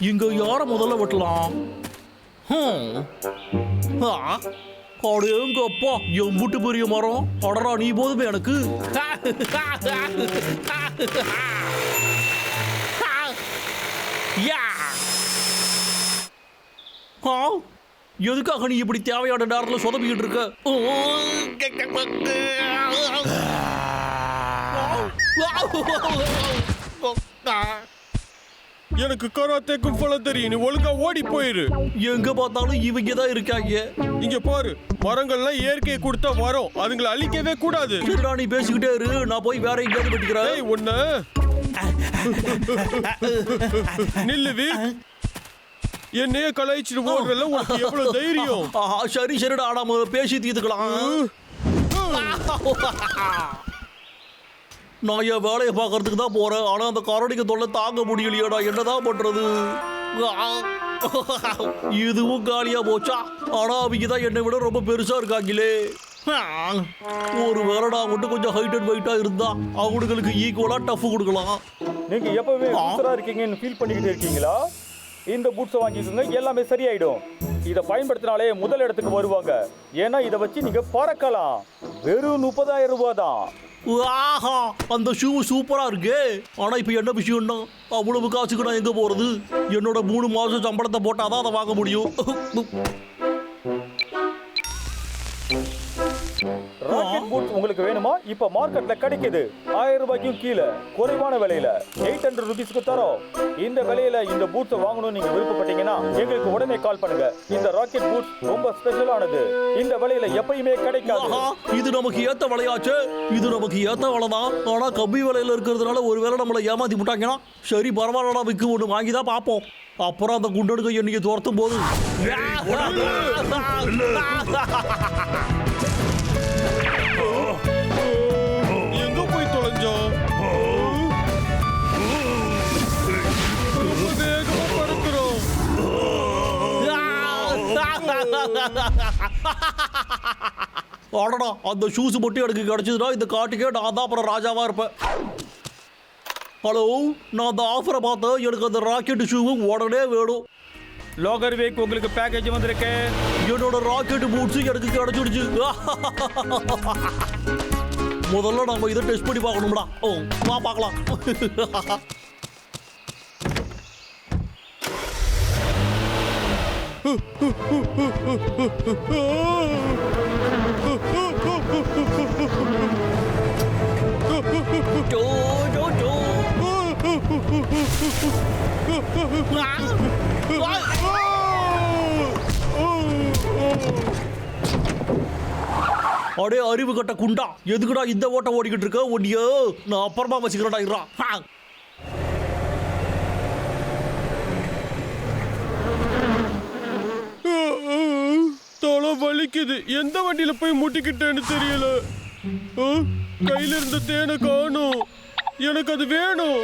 இங்க யார முதல்ல வெட்டலாம்? ஹம். ஆ, என் எம்புட்டு பெரிய மரம். அடரா நீ போதுமே எனக்கு. யா. ஆ, எதுக்காக நீ இப்படி தேவையான நேரத்தில் சொதப்பிக்கிட்டு இருக்க? எனக்கு கராத்தேக்கும் பலம் தெரியும் நீ ஒழுங்கா ஓடி போயிரு. எங்க பார்த்தாலும் இவங்க தான் இருக்காங்க. இங்க பாரு மரங்கள்லாம் இயற்கையை கொடுத்தா வரும் அதுங்களை அழிக்கவே கூடாது. சரிடா நீ பேசிக்கிட்டே இரு நான் போய் வேற எங்கேயாவது வெட்டிக்கிறேன் உன்ன நில்லு வீர் என்னையே கலாய்ச்சிட்டு ஓடுறல உனக்கு எவ்வளவு தைரியம்? சரி சரிடா நாம பேசி தீர்த்துக்கலாம் நான் என் வேலையை பார்க்கறதுக்கு தான் போறேன். ஆனா அந்த கரடிக்கு தொல்லை தாங்க முடியலையேடா. என்னதான் பண்றது? இதுவும் காலியா போச்சா? ஆனா அவங்க தான் என்னை விட ரொம்ப பெருசா இருக்காங்களே. ஒரு வேலை நான் மட்டும் கொஞ்சம் ஹைட் அண்ட் வெயிட்டா இருந்தா அவங்களுக்கு ஈக்குவலா டஃப் கொடுக்கலாம். நீங்க எப்பவுமே லூசரா இருக்கீங்கன்னு ஃபீல் பண்ணிக்கிட்டு இருக்கீங்களா? இந்த பூட்ஸை வாங்கிக்கோங்க எல்லாமே சரியாயிடும். இதை பயன்படுத்தினாலே முதல் இடத்துக்கு வருவாங்க. ஏன்னா இதை வச்சு நீங்க பறக்கலாம். வெறும் முப்பதாயிரம் ரூபாய் தான். ஆஹா அந்த ஷூ சூப்பராக இருக்கே. ஆனால் இப்போ என்ன விஷயம்னா அவ்வளவு காசுக்கு நான் எங்கே போகிறது என்னோட மூணு மாதம் சம்பளத்தை போட்டால் தான் அதை வாங்க முடியும். பூட்ஸ் உங்களுக்கு வேணுமா? இப்ப மார்க்கெட்ல கிடைக்குது. ஆயிரம் ரூபாய்க்கும் கீழே. குறைவான விலையில. எயிட் ஹண்ட்ரட் ருபீஸ்க்கு தரோம். இந்த விலையில இந்த பூட்ஸை வாங்கணும்னு நீங்க விருப்பப்பட்டீங்கன்னா எங்களுக்கு உடனே கால் பண்ணுங்க. இந்த ராக்கெட் பூட்ஸ் ரொம்ப ஸ்பெஷலானது இந்த விலையில எப்பயுமே கிடைக்காது. இது நமக்கு ஏத்த விலையாச்சு. இது நமக்கு ஏத்த விலைதான். ஆனா கம்மி விலையில இருக்கிறதுனால ஒருவேளை நம்மளை ஏமாத்தி விட்டாங்கன்னா சரி பரவாயில்லடா விக்கு ஒன்று வாங்கி தான் பார்ப்போம். அப்புறம் அந்த குண்டனுக்கு என்னைக்கு துரத்தும் போது. அடடா அந்த ஷூஸ் மட்டும் எனக்கு கிடைச்சதுன்னா இந்த காட்டுக்கே நான் தான் அப்புறம் ராஜாவா இருப்பேன். ஹலோ நான் அந்த ஆஃபரை பார்த்தேன். எனக்கு அந்த ராக்கெட் ஷூவும் உடனே வேணும். லோகர் வேக் உங்களுக்கு பேக்கேஜ் வந்திருக்கு. என்னோட ராக்கெட் பூட்ஸ் எனக்கு கிடைச்சிடுச்சு. முதல்ல நம்ம இதை டெஸ்ட் பண்ணி பார்க்கணும்டா. ஓ வா பார்க்கலாம். ஜோ அடே அறிவு கட்ட குண்டா. எதுக்குடா இந்த ஓட்டம் ஓடிக்கிட்டு இருக்க? ஒன்னியோ நான் அப்புறமா வச்சுக்கிறேன்டா இருறான் ஹா. தலை வலிக்குது. எந்த வண்டியில போய் முட்டிக்கிட்டேன்னு தெரியல. கையில இருந்த தேனை காணும். எனக்கு அது வேணும்.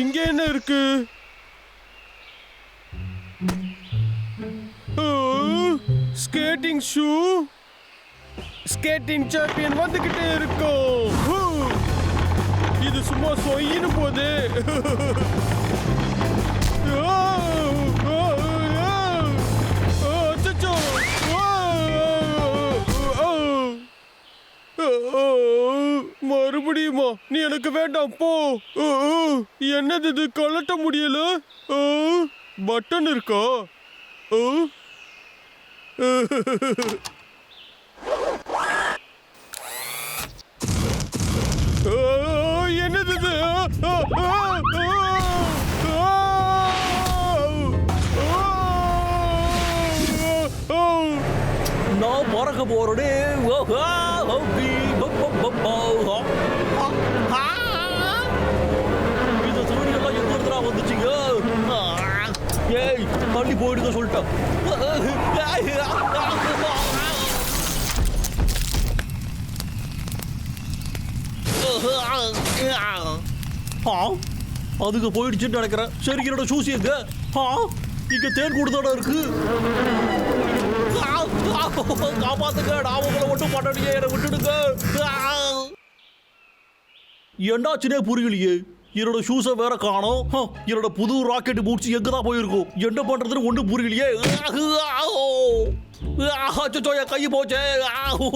இங்க என்ன இருக்கு? Skating shoe? ஸ்கேட்டிங் சாம்பியன் வந்துகிட்டே இருக்கும். இது சும்மா சொயின்னு போதே. மறுபடியுமா? நீ எனக்கு வேண்டாம் போ. என்னது இது? கலட்ட முடியல? பட்டன் இருக்கா? என்னது இது? நான் பறக்க போறடே. இந்த சூரியன்லாம் எங்க இருந்துடா வந்துச்சுங்க? ஏய் தள்ளி போயிடுங்க சொல்லிட்டேன். ஆ அதுக்கு போயிடுச்சுன்னு நினைக்கிறேன். சரி என்னோட சூசி எங்க இங்க தேன் கூடுதாடா இருக்கு. காப்பாத்துங்க. நான் உங்களை மட்டும் பண்ணலையே என்னை விட்டுடுங்க. ஆ. என்னாச்சுனே புரியலையே. என்னோட ஷூஸை வேற காணோம். என்னோட புது ராக்கெட் பூட்ஸ் எங்க தான் போயிருக்கும்? என்ன பண்றதுன்னு ஒன்றும் புரியலையே. அச்சோ என் கை போச்சே. ஆஹு,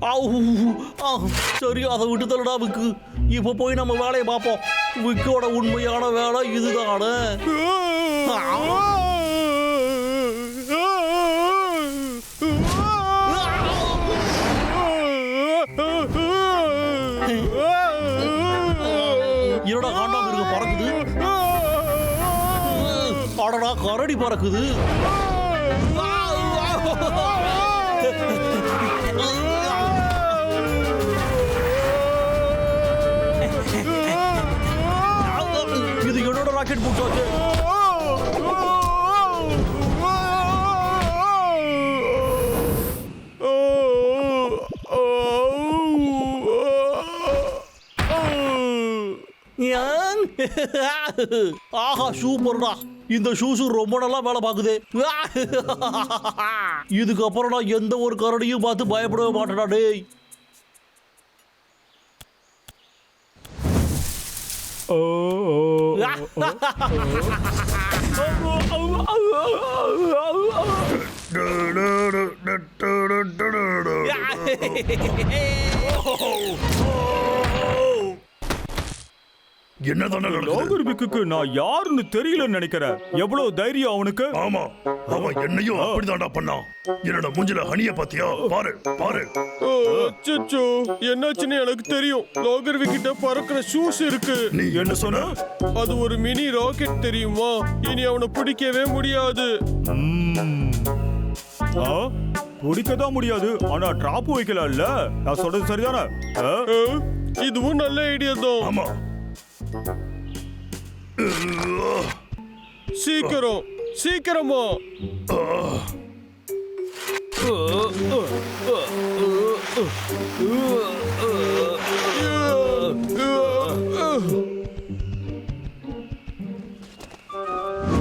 ஆஹு, சரி அதை விட்டு தள்ளுடா விக்கு. இப்போ போய் நம்ம வேலையை பார்ப்போம். விக்கோட உண்மையான வேலை இதுதானே. எப்படி பறக்குது. இது என்னோட ராக்கெட் பூட்டாச்சு ஆஹா சூப்பர்டா இந்த ஷூஸ் ரொம்ப நல்லா வேலை பார்க்குது. இதுக்கப்புறம் நான் எந்த ஒரு கரடியும் பார்த்து பயப்படவே மாட்டேடா டேய். என்னதானே லோகர்பிக்கு நான் யாருன்னு தெரியலன்னு நினைக்கிறேன் எவ்வளவு தைரியம் அவனுக்கு? ஆமா அவன் என்னையும் அப்படிதான்டா பண்ணான். என்னோட மூஞ்சில ஹனிய பாத்தியா? பாரு பாரு. அச்சச்சோ என்னாச்சுன்னு எனக்கு தெரியும். லோகர்வி கிட்ட பறக்கிற ஷூஸ் இருக்கு. நீ என்ன சொன்ன? அது ஒரு மினி ராக்கெட் தெரியுமா? இனி அவனை பிடிக்கவே முடியாது. பிடிக்கதான் முடியாது. ஆனா டிராப் வைக்கலாம்ல. நான் சொல்றது சரிதானே? இதுவும் நல்ல ஐடியா தான். ஆமா. சீக்கிரம் சீக்கிரமா.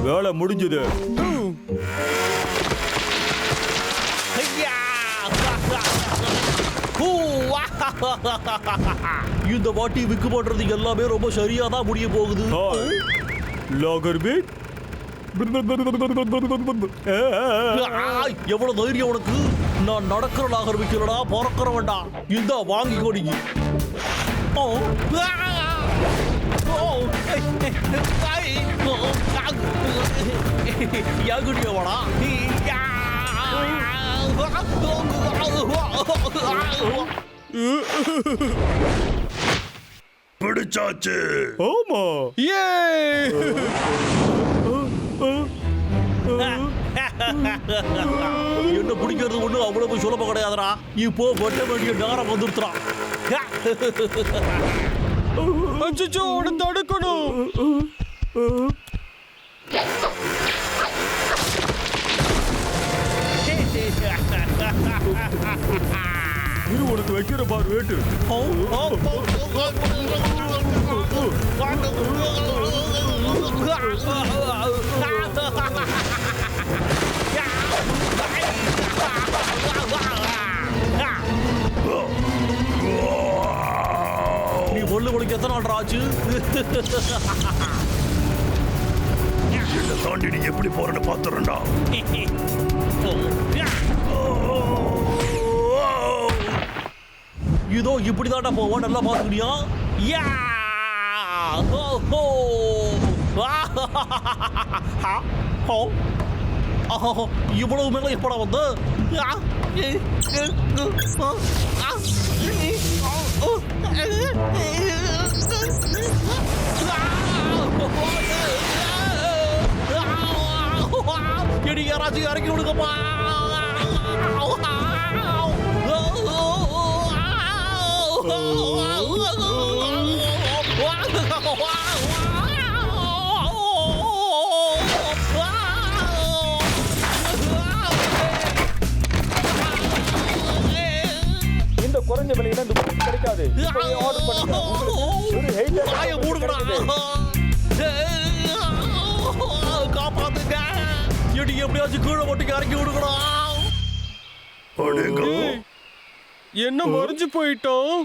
வேலை முடிஞ்சது. ஐயா! இந்த வாட்டி விக்கு பண்றது எல்லாமே ரொம்ப சரியா தான் முடிய போகுது ஹாய் லாகர்பிக் ஆ, எவ்வளவு தைரியம் உனக்கு நான் நடக்கிற நாகர் விக்கிறடா பறக்கிற வேண்டாம் இந்த வாங்கி கொடி ஓ ஆ! ஓ! ஐ! ஓ! யாகுடியவடா யா! பிடிச்சாச்சு. ஆமா. ஏ என்ன பிடிக்கிறது ஒண்ணு? அவ்வளவு சுலபம் கிடையாதுடா. இப்போ வெட்ட வேண்டிய நேரம் வந்துருத்துறான் அச்சச்சோ அவனை தடுக்கணும். இது உனக்கு வைக்கிற பார் வேட்டு. நீ பொண்ணு உனக்கு எத்தனை நாள் ஆச்சு? என்ன தாண்டி நீ எப்படி போறன்னு பாத்துறா இதோ இப்படிதான்டா போவோம் நல்லா பாத்துக்கிட்டியா யா ஹோ ஹோ ஆ, ஹோ ஆஹா, இவ்வளவு மேல எப்படா வந்து ஆ, ஏ, ஏ, ஆ, ஆ, ஏ, ஆ, ஓ, ஏ, எடி யாராச்சும் இறக்கி விடுங்கப்பா குறைஞ்ச விலையில இந்த பொருள் கிடைக்காது. ஆர்டர் பண்ணுங்க ஒரு மூடுங்கடா. காப்பாத்துங்க. எப்படியாச்சும் கீழே போட்டு இறக்கி ஏய், என்ன மறைஞ்சு போயிட்டோம்?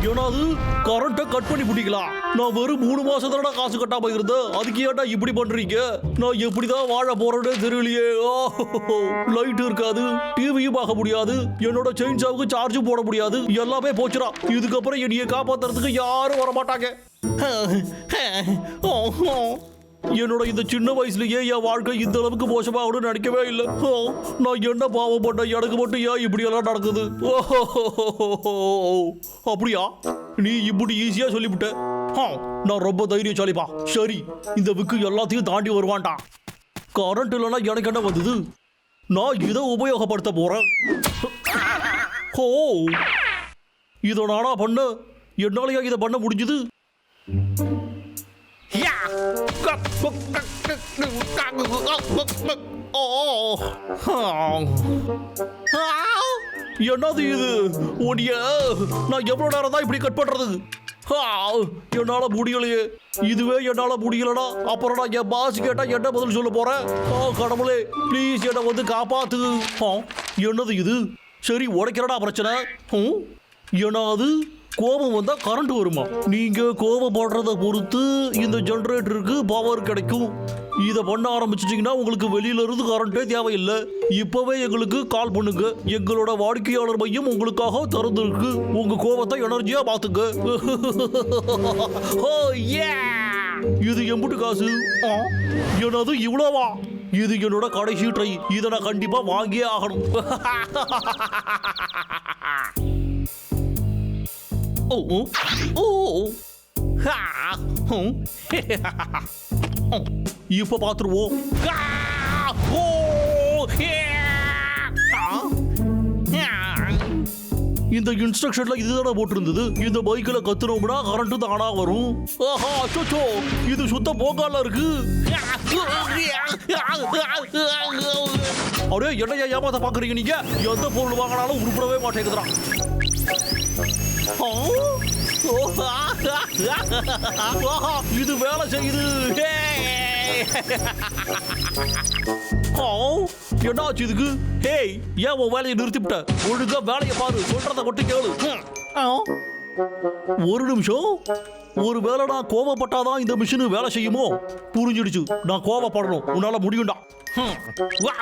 ஆ? ஏன்னா அது கரண்ட்டை கட் பண்ணி பிடிக்கலாம். நான் வெறும் மூணு மாசம் தானடா காசு கட்டாம இருந்தேன். அதுக்கு ஏன்டா இப்படி பண்றீங்க? நான் எப்படிதான் வாழ போறேன்னு தெரியலையே. லைட் இருக்காது. டிவியும் பார்க்க முடியாது. என்னோட செயின்சாவுக்கு சார்ஜும் போட முடியாது. எல்லாமே போச்சுடா. இதுக்கப்புறம் என்னைய காப்பாத்துறதுக்கு யாரும் வர மாட்டாங்க என்னோட இந்த சின்ன வயசுலயே என் வாழ்க்கை இந்த அளவுக்கு மோசமாகணும்னு நினைக்கவே இல்லை. ஓ, நான் என்ன பாவம் பண்ணேன் எனக்கு மட்டும் ஏன் இப்படி எல்லாம் நடக்குது ஓஹோ அப்படியா? நீ இப்படி ஈஸியா சொல்லிவிட்ட. ஆ, நான் ரொம்ப தைரியசாலிப்பா. சரி இந்த விக்கு எல்லாத்தையும் தாண்டி வருவான்டா. கரண்ட் இல்லைன்னா எனக்கு என்ன வந்தது? நான் இதை உபயோகப்படுத்த போறேன். ஓ இதை நானா பண்ண? என்னாலயா இதை பண்ண முடிஞ்சது? Oh. என்னது இது? ஒடிய நான் எவ்வளோ நேரம் தான் இப்படி கட் பண்ணுறது oh. என்னால் முடியலையே. இதுவே என்னால் முடியலடா அப்புறம் நான் என் பாஸ் கேட்டால் என்ன பதில் சொல்ல போகிறேன் ஓ oh, கடவுளே ப்ளீஸ் என்னை வந்து காப்பாத்து. ஆ, என்னது இது? சரி உடைக்கிறடா பிரச்சனை. ம்? ஏன்னா அது கோபம் வந்தா கரண்ட் வருமா? நீங்க கோபப்படுறத பொறுத்து இந்த ஜென்ரேட்டருக்கு பவர் கிடைக்கும். இதை பண்ண ஆரம்பிச்சிட்டிங்கன்னா உங்களுக்கு வெளியில இருந்து கரண்டே தேவையில்லை. இப்பவே எங்களுக்கு கால் பண்ணுங்க. எங்களோட வாடிக்கையாளர் மையம் உங்களுக்காக திறந்துருக்கு. உங்க கோபத்தை எனர்ஜியா பாத்துங்க ஓ ஏ இது எம்புட்டு காசு? எனது என்னது இவ்வளவா? இது என்னோட கடைசி ட்ரை இதை நான் கண்டிப்பா வாங்கியே ஆகணும். ஓ ஓ ஹா ஹம். இப்ப பாத்துருவோம் கா! ஓ ஏ! ஆ! ஆ! இந்த இன்ஸ்ட்ரக்ஷன்ல இதுதானே போட்டிருந்தது. இந்த பைக்கில் கத்துனோம்னா கரண்ட் தானா வரும். ஆஹா அச்சோ இது சுத்த போக்கால இருக்கு. அப்படியே என்னையா ஏமாத்த பாக்குறீங்க நீங்க? எந்த பொருள் வாங்கினாலும் உருப்படவே மாட்டேங்குதுறான் இது வேலை செய்யுது என்னாச்சு இதுக்கு ஹேய் ஏன் உன் வேலையை நிறுத்திவிட்ட ஒழுங்கா வேலையை பாரு சொல்றத கொட்டி கேளு ஆ. ஒரு நிமிஷம் ஒரு வேளை நான் கோவப்பட்டாதான் இந்த மிஷினு வேலை செய்யுமோ புரிஞ்சிடுச்சு நான் கோவப்படணும் உன்னால முடியும்டா ஹம். வா,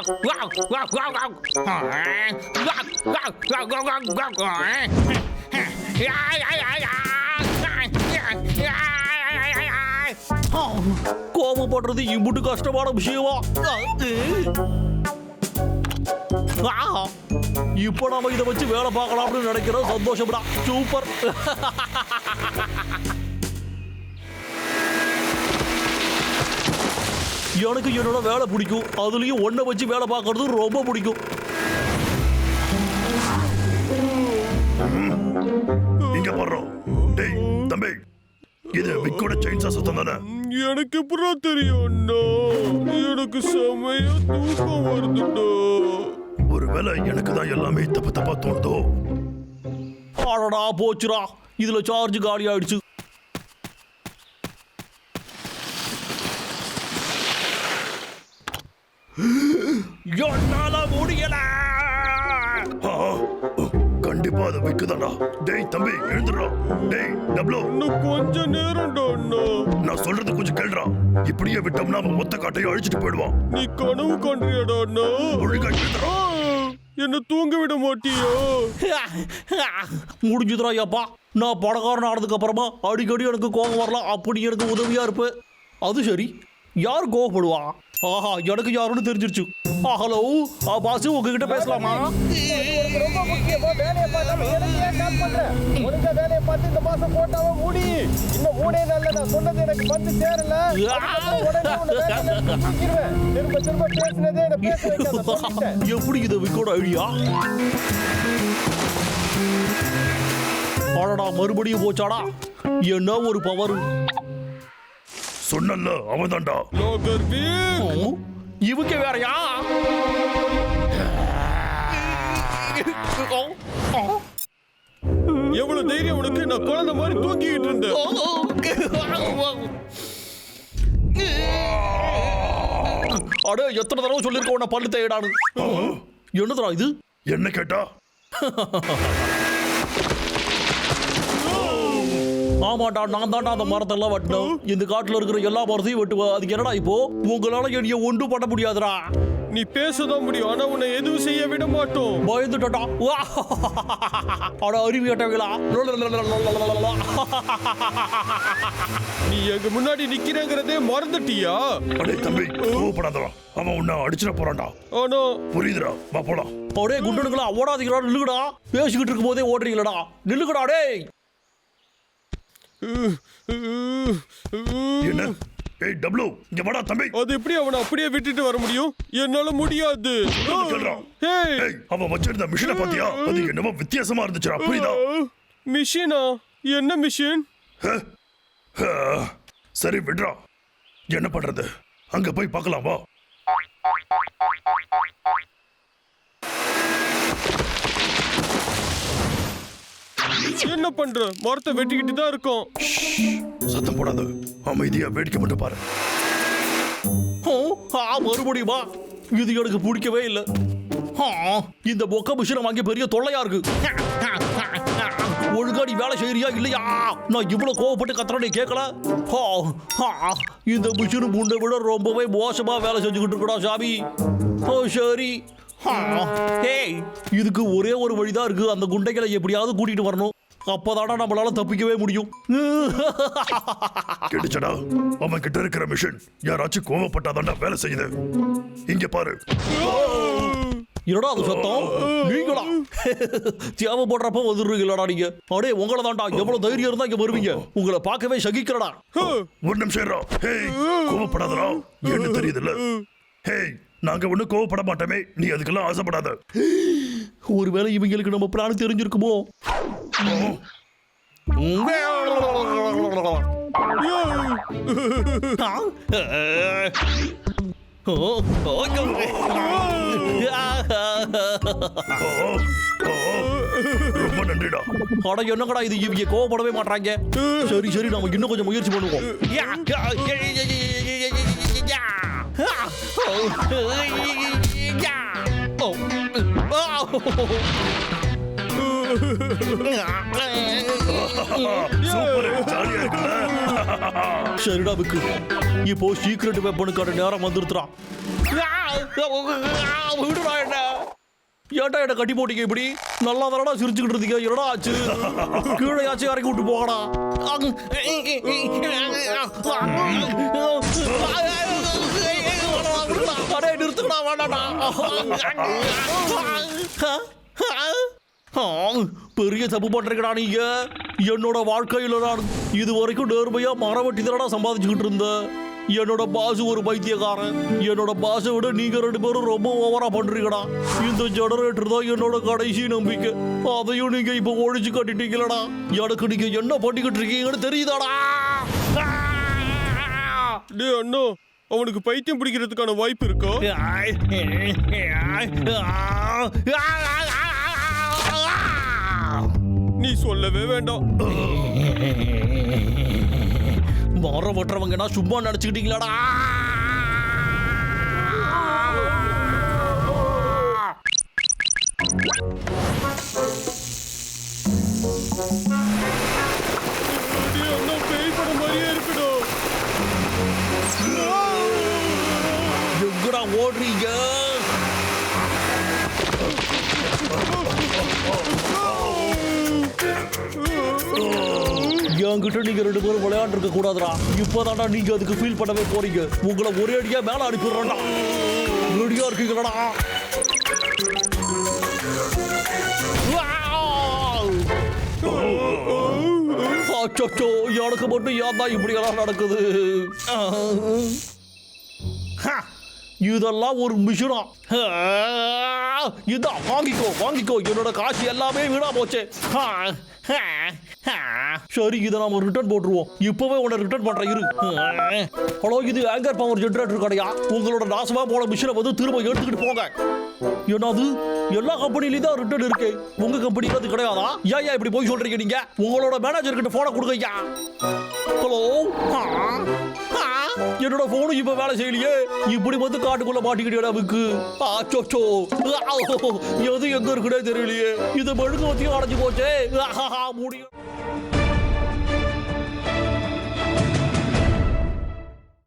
ஆ. ஆ, கோபப்படுறது இம்புட்டு கஷ்டமான விஷயமா? ஆ, இப்போ நாம இதை வச்சு வேலை பார்க்கலாம்னு நினைக்கிறோம் சந்தோஷம்டா. சூப்பர். எனக்கு என்னோட வேலை பிடிக்கும். அதுலயும் ஒன்றை வச்சு வேலை பார்க்கறது ரொம்ப பிடிக்கும். இங்க வர்றோம் டேய் தம்பி இது விக்கோட செயின்சா சத்தம் தானே? எனக்கு எப்படா தெரியும்? அண்ணா எனக்கு செமையா தூக்கம் வருதுடா. ஒருவேளை எனக்கு தான் எல்லாமே தப்பு தப்பா தோணுதோ? அடடா போச்சுடா. இதுல சார்ஜ் காலி ஆயிடுச்சு விக்குதாடா டேய் தம்பி எழுந்துடுறா. டேய் டப்ளோ. இன்னும் கொஞ்ச அண்ணா நான் சொல்றது கொஞ்சம் கேளுடா. இப்படியே விட்டோம்னா அவன் மொத்த காட்டையும் அழிச்சிட்டு போயிடுவான். நீ கனவு காண்றியாடா அண்ணா ஒழுங்கா எழுதுறா ஆ, என்ன தூங்க விட மாட்டியா? முடிஞ்சுதுடா ஐயாப்பா நான் பணக்காரன் ஆனதுக்கு அப்புறமா அடிக்கடி எனக்கு கோபம் வரலாம். அப்படி எனக்கு உதவியா இருப்பேன். அது சரி. யார் கோவப்படுவா? ஆஹா எனக்கு யாருன்னு தெரிஞ்சிருச்சு. ஆ ஹலோ ஆ பாஸ் உங்ககிட்ட பேசலாமா? ரொம்ப முக்கியமா வேலையை பார்க்காம எனக்கு ஏன் கால் பண்ற ஒழுங்கா வேலையை பார்த்து இந்த மாசம் போட்டாவ முடி இன்னும் நான் சொன்னது எனக்கு வந்து சேரல உடனே உன்னை வேலையில இருந்து தூக்கிடுவேன். திரும்ப திரும்ப பேச வைக்காத சொல்லிட்டேன் எப்படி இது விக்கோட ஐடியா அடடா மறுபடியும் போச்சாடா. என்ன ஒரு பவர் சொன்னல அவன்தான்டா இவங்க வேறயா? எவ்வளவு தைரியம் உனக்கு? நான் குழந்தை மாதிரி தூங்கிட்டு இருந்தேன். அட எத்தனை தடவை சொல்லிருக்க உன்னை பல்லு தேடானு என்னதுடா இது? என்ன கேட்டா? ஆமாடா நான் தான்டா அந்த மரத்தெல்லாம் வெட்டணும் இந்த காட்டுல இருக்கிற எல்லா மரத்தையும் வெட்டுவேன் அதுக்கு என்னடா இப்போ? உங்களால என்னைய ஒன்றும் பண்ண முடியாதுடா. நீ பேசதான் முடியும் ஆனா உன்னை எதுவும் செய்ய விட மாட்டோம். பயந்துட்டா அட அறிவு கேட்டவங்களா நீ எங்க முன்னாடி நிக்கிறேங்கிறதே மறந்துட்டியா? அடே தம்பி கோவப்படாதடா. அவன் உன்னை அடிச்சிட போறான்டா. ஆனா. புரியுதுடா வா போலாம். அப்படியே குண்டனுங்களா ஓடாதீங்களா நில்லுங்கடா. பேசிக்கிட்டு இருக்கும் போதே ஓடுறீங்களடா. நில்லுங்கடா டேய் என்ன? ஏய் டப்ளு இங்க வாடா தம்பி. அது எப்படி அவனை அப்படியே விட்டுட்டு வர முடியும்? என்னால முடியாது. ஏய். அவன் வச்சிருந்த மிஷினை பாத்தியா? அது என்னமோ வித்தியாசமா இருந்துச்சுடா புரியுதா? மிஷினா? என்ன மிஷின்? சரி விடுறா. என்ன பண்றது? அங்க போய் பார்க்கலாம் வா. என்ன பண்ற? மரத்தை வெட்டிக்கிட்டு தான் இருக்கோம். சத்தம் போடாத. அமைதியா வேடிக்கை மட்டும் பாரு. மறுபடியுமா இது எனக்கு பிடிக்கவே இல்லை. இந்த பொக்க மிஷினை வாங்கி பெரிய தொல்லையா இருக்கு. ஒழுங்கா நீ வேலை செய்யறியா இல்லையா? நான் இவ்வளவு கோவப்பட்டு கத்துறேன் கேட்கல இந்த மிஷின் முன்னை விட ரொம்பவே மோசமா வேலை செஞ்சுக்கிட்டு இருக்கடா சாமி. ஓ சரி. ஏய் இதுக்கு ஒரே ஒரு வழிதான் இருக்கு. அந்த குண்டைகளை எப்படியாவது கூட்டிட்டு வரணும். அப்பதாடா நம்மளால தப்பிக்கவே முடியும். கிடைச்சடா. அவன் கிட்ட இருக்கிற மிஷின் யாராச்சும் கோவப்பட்டாதான்டா வேலை செய்யுது. இங்க பாரு. என்னடா அது சத்தம்? நீங்களா? தேவை போடுறப்ப வந்துடுறீங்களா நீங்க. அடே உங்களை தான்டா எவ்வளவு தைரியம் இருந்தா இங்க வருவீங்க. உங்களை பார்க்கவே சகிக்கிறடா ஒரு நிமிஷம் கோவப்படாதடா. என்ன தெரியுதுல்ல? ஹேய் நாங்க ஒண்ணும் கோவப்பட மாட்டோமே. நீ அதுக்கெல்லாம் ஆசைப்படாத. ஒருவேளை இவங்களுக்கு நம்ம பிளான் தெரிஞ்சிருக்குமோ? ரொம்ப நன்றிடா. அட என்னங்கடா இது? இவங்க கோவப்படவே மாட்டாங்க சரி சரி நம்ம இன்னும் கொஞ்சம் முயற்சி பண்ணுவோம். சூப்பர் ஜாலியா இருக்குல்ல சரிடா இப்போ சீக்ரெட் வெப்பனுக்கான நேரம் வந்துருத்துறான் விடுடா என்ன ஏன்டா என்ன கட்டி போட்டீங்க இப்படி நல்லா தானடா சிரிச்சுக்கிட்டு இருந்தீங்க என்னடா ஆச்சு கீழே ஆச்சு இறக்கி விட்டு போகடா ஆ, பெரிய தப்பு பண்றீங்கடா நீங்க. என்னோட வாழ்க்கையில நான் இது வரைக்கும் நேர்மையா மரவட்டி தானடா சம்பாதிச்சுக்கிட்டு இருந்தேன். என்னோட பாஸ் ஒரு பைத்தியக்காரன். என்னோட பாசை விட நீங்க ரெண்டு பேரும் ரொம்ப ஓவரா பண்றீங்கடா. இந்த ஜெனரேட்டர் தான் என்னோட கடைசி நம்பிக்கை. அதையும் நீங்க இப்ப ஒழிச்சு கட்டிட்டீங்களடா. எனக்கு நீங்க என்ன பண்ணிக்கிட்டு இருக்கீங்கன்னு தெரியுதாடா? டே அண்ணா அவனுக்கு பைத்தியம் பிடிக்கிறதுக்கான வாய்ப்பு இருக்கோ நீ சொல்லவே வேண்டாம் மரம் வெட்டுறவங்கன்னா சும்மா நினச்சிக்கிட்டீங்களாடா Thank you. ஓடுறீங்க? என்கிட்ட நீங்க ரெண்டு பேரும் விளையாண்டு இருக்க கூடாதுடா. இப்பதான்டா நீங்க அதுக்கு ஃபீல் பண்ணவே போறீங்க. உங்களை ஒரே அடியா மேல அனுப்பிடுறா ரெடியா இருக்கீங்களா அச்சோ எனக்கு மட்டும் ஏன் தான் இப்படி எல்லாம் நடக்குது? இதெல்லாம் ஒரு மிஷினா? இதான் வாங்கிக்கோ வாங்கிக்கோ என்னோட காசு எல்லாமே வீணா போச்சு சரி இதை நாம ரிட்டர்ன் போட்டுருவோம் இப்பவே உன்னை ரிட்டர்ன் பண்றேன் இரு ஹலோ இது ஆங்கர் பவர் ஜென்ரேட்டர் கடையா உங்களோட நாசமா போன மிஷினை வந்து திரும்ப எடுத்துக்கிட்டு போங்க என்னது எல்லா கம்பெனிலையும் தான் ரிட்டர்ன் இருக்கு உங்க கம்பெனி அது கிடையாதா ஏன் ஏன் இப்படி போய் சொல்றீங்க நீங்க உங்களோட மேனேஜர் கிட்ட போனை கொடுங்க ஹலோ ஆ, ஆ, என்னோட போனும் இப்ப வேலை செய்யலையே இப்படி வந்து காட்டுக்குள்ள மாட்டிக்கிட்டே நமக்கு ஆச்சோச்சோ எது எங்க இருக்குன்னே தெரியலையே. இது மெழுகு வத்தியும் அடைஞ்சு போச்சே. முடியும்.